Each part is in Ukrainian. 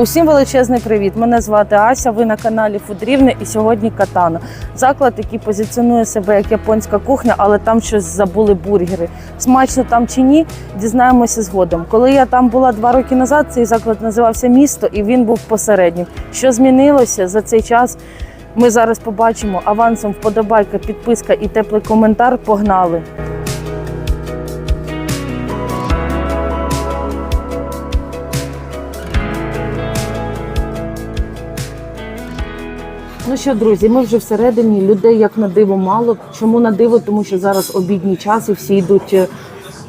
Усім величезний привіт! Мене звати Ася. Ви на каналі Фудрівне і сьогодні Катана. Заклад, який позиціонує себе як японська кухня, але там щось забули бургери. Смачно там чи ні, дізнаємося згодом. Коли я там була два роки назад, цей заклад називався місто і він був посереднім. Що змінилося за цей час? Ми зараз побачимо авансом вподобайка, підписка і теплий коментар. Погнали! Ну що, друзі, ми вже всередині людей як на диво мало. Чому на диво? Тому що зараз обідній час і всі йдуть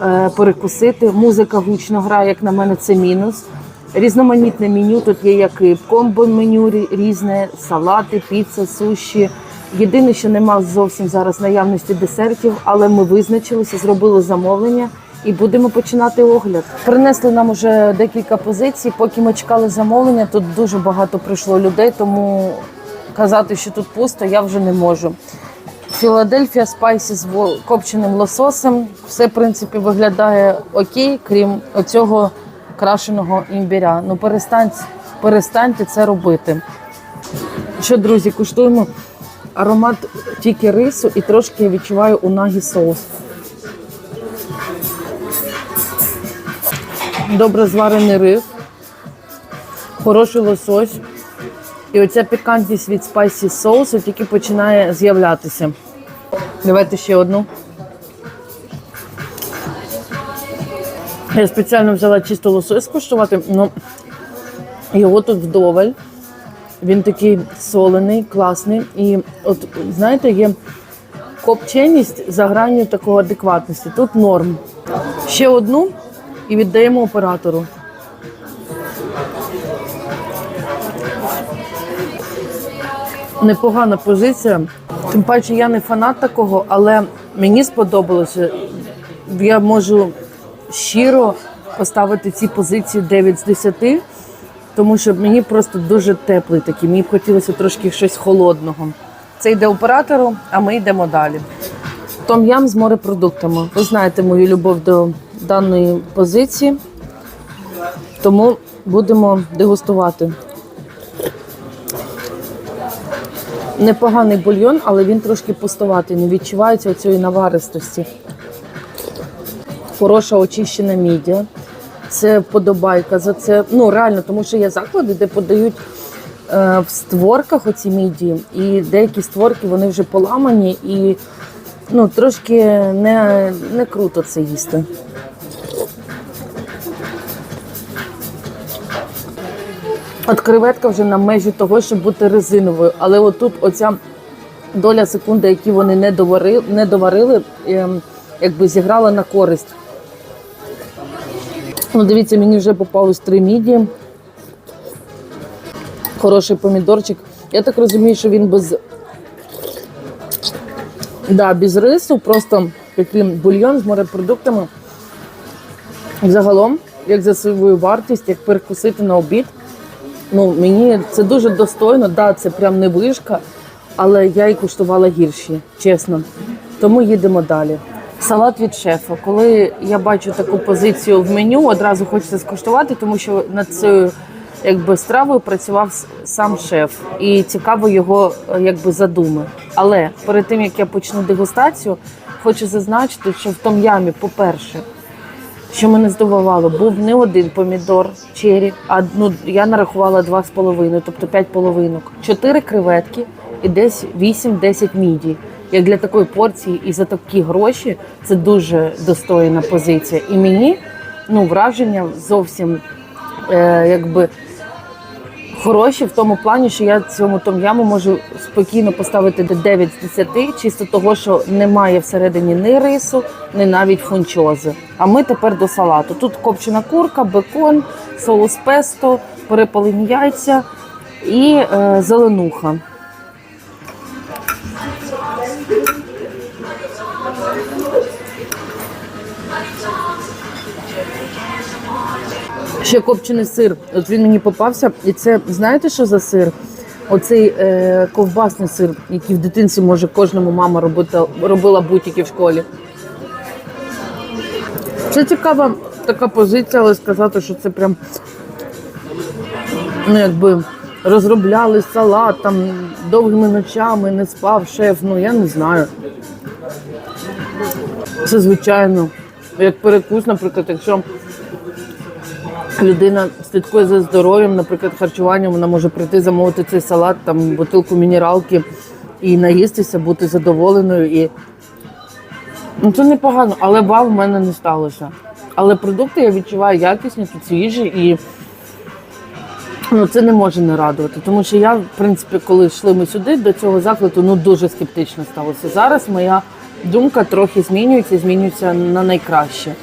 е, перекусити. Музика гучно грає, як на мене, це мінус. Різноманітне меню. Тут є як і комбо меню різне, салати, піца, суші. Єдине, що нема зовсім зараз наявності десертів, але ми визначилися, зробили замовлення і будемо починати огляд. Принесли нам уже декілька позицій. Поки ми чекали замовлення, тут дуже багато прийшло людей, тому казати, що тут пусто, я вже не можу. Філадельфія спайсі з копченим лососем. Все, в принципі, виглядає окей, крім оцього крашеного імбіря. Ну перестаньте, перестаньте це робити. Що, друзі, куштуємо аромат тільки рису і трошки я відчуваю унагі соус. Добре зварений рис, хороший лосось. І оця пікантність від спайсі соусу тільки починає з'являтися. Давайте ще одну. Я спеціально взяла чисто лосось скуштувати, ну його тут вдоволь. Він такий солений, класний. І от знаєте, є копченість за гранню такого адекватності. Тут норм. Ще одну і віддаємо оператору. Непогана позиція. Тим паче я не фанат такого, але мені сподобалося. Я можу щиро поставити ці позиції 9 з 10, тому що мені просто дуже теплий такий. Мені б хотілося трошки щось холодного. Це йде оператору, а ми йдемо далі. Том-ям з морепродуктами. Ви знаєте мою любов до даної позиції, тому будемо дегустувати. Непоганий бульйон, але він трошки пустуватий, не відчувається цієї наваристості. Хороша очищена мідія. Це вподобайка за це. Ну реально, тому що є заклади, де подають е, в створках оці мідії, і деякі створки вони вже поламані і ну, трошки не, не круто це їсти. От креветка вже на межі того, щоб бути резиновою. Але отут оця доля секунди, які вони не доварили, не доварили ем, якби зіграла на користь. Ну, дивіться, мені вже попалось три міді. Хороший помідорчик. Я так розумію, що він без, да, без рису, просто такий бульйон з морепродуктами. Загалом, як за свою вартість, як перекусити на обід. Ну, мені це дуже достойно, да, це прям не вишка, але я і куштувала гірші, чесно. Тому їдемо далі. Салат від шефа. Коли я бачу таку позицію в меню, одразу хочеться скуштувати, тому що над цією якби стравою працював сам шеф, і цікаво його е, якби задуми. Але перед тим як я почну дегустацію, хочу зазначити, що в том ямі, по-перше, що мене здивувало, був не один помідор чері, а ну, я нарахувала два з половиною, тобто п'ять половинок, чотири креветки і десь 8-10 мідій. Як для такої порції і за такі гроші це дуже достойна позиція. І мені ну, враження зовсім е, якби хороші в тому плані, що я цьому том'яму можу спокійно поставити 9 з 10, чисто того, що немає всередині ні рису, ні навіть фунчози. А ми тепер до салату. Тут копчена курка, бекон, соус песто, перепалені яйця і е, зеленуха. Ще копчений сир. От він мені попався. І це знаєте, що за сир? Оцей е, ковбасний сир, який в дитинстві може кожному мама робити, робила будь-які в школі. Це цікава така позиція, але сказати, що це прям ну, якби розробляли салат там довгими ночами, не спав шеф, ну я не знаю. Це звичайно. Як перекус, наприклад, якщо людина слідкує за здоров'ям, наприклад, харчуванням, вона може прийти замовити цей салат, там бутилку мінералки і наїстися, бути задоволеною. І... Ну, це непогано, але вау в мене не сталося. Але продукти я відчуваю якісні, тут свіжі і ну, це не може не радувати. Тому що я, в принципі, коли йшли ми сюди, до цього закладу, ну дуже скептично ставилася. Зараз моя думка трохи змінюється, змінюється на найкраще.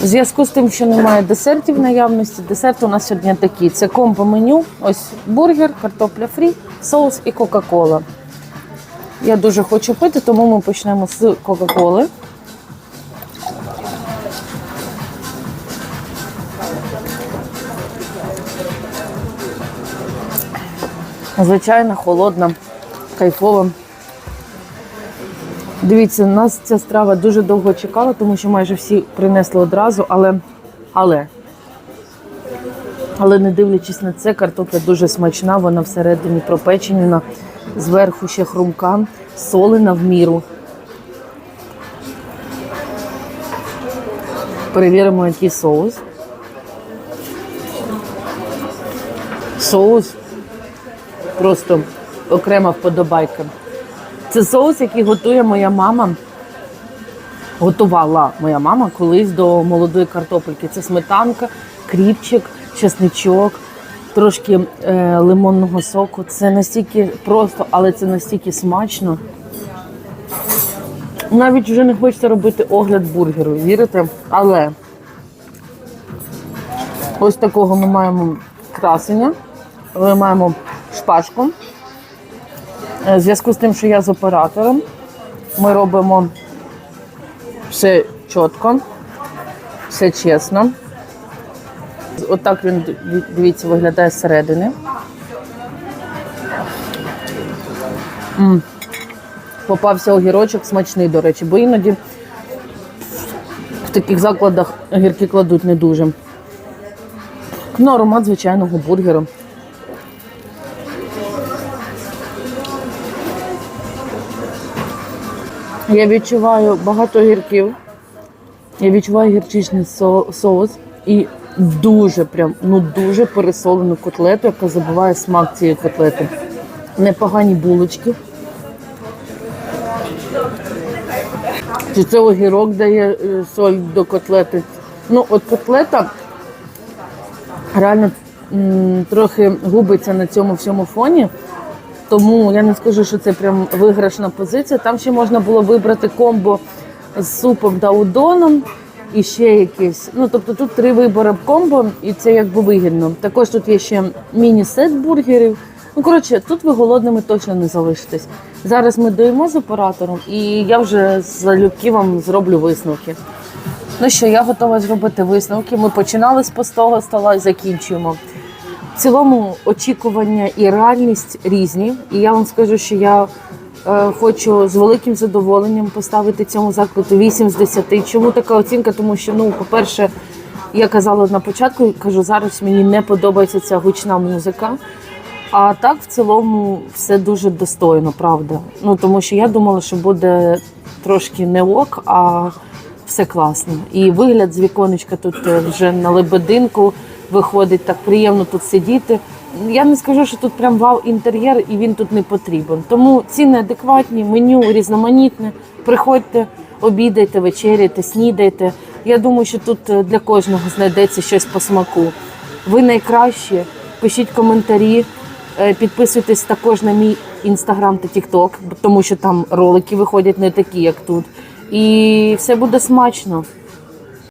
В зв'язку з тим, що немає десертів наявності, десерт у нас сьогодні такий. Це комбо меню. Ось бургер, картопля фрі, соус і Кока-Кола. Я дуже хочу пити, тому ми почнемо з Кока-Коли. Звичайно, холодна, кайфова. Дивіться, нас ця страва дуже довго чекала, тому що майже всі принесли одразу, але, але, але не дивлячись на це, картопля дуже смачна, вона всередині пропечена, зверху ще хрумка, солена в міру. Перевіримо, який соус. Соус просто окрема вподобайка. Це соус, який готує моя мама. Готувала моя мама колись до молодої картопельки. Це сметанка, кріпчик, чесничок, трошки е, лимонного соку. Це настільки просто, але це настільки смачно. Навіть вже не хочеться робити огляд бургеру, вірите? Але ось такого ми маємо красення. Ми маємо шпажку. Е, В зв'язку з тим, що я з оператором, ми робимо все чітко, все чесно. Отак він, дивіться, виглядає зсередини. М. Попався огірочок смачний, до речі, бо іноді в таких закладах огірки кладуть не дуже. Ну, аромат звичайного бургеру. Я відчуваю багато гірків. Я відчуваю гірчичний со- соус і дуже прям, ну дуже пересолену котлету, яка забиває смак цієї котлети. Непогані булочки. Чи це огірок дає е, соль до котлети? Ну, от котлета реально м, трохи губиться на цьому всьому фоні. Тому я не скажу, що це прям виграшна позиція. Там ще можна було вибрати комбо з супом та удоном і ще якісь. Ну тобто тут три вибори комбо, і це якби вигідно. Також тут є ще міні-сет бургерів. Ну коротше, тут ви голодними точно не залишитесь. Зараз ми доїмо з оператором, і я вже залюбки вам зроблю висновки. Ну що, я готова зробити висновки. Ми починали з пустого стола і закінчуємо. В цілому очікування і реальність різні. І я вам скажу, що я е, хочу з великим задоволенням поставити цьому закладу 8 з 10. Чому така оцінка? Тому що, ну, по-перше, я казала на початку, кажу, зараз мені не подобається ця гучна музика. А так, в цілому, все дуже достойно, правда. Ну тому що я думала, що буде трошки не ок, а все класно. І вигляд з віконечка тут е, вже на лебединку виходить, так приємно тут сидіти. Я не скажу, що тут прям вау інтер'єр, і він тут не потрібен. Тому ціни адекватні, меню різноманітне. Приходьте, обідайте, вечеряйте, снідайте. Я думаю, що тут е, для кожного знайдеться щось по смаку. Ви найкращі. Пишіть коментарі, е, підписуйтесь також на мій інстаграм та тікток, тому що там ролики виходять не такі, як тут. І все буде смачно.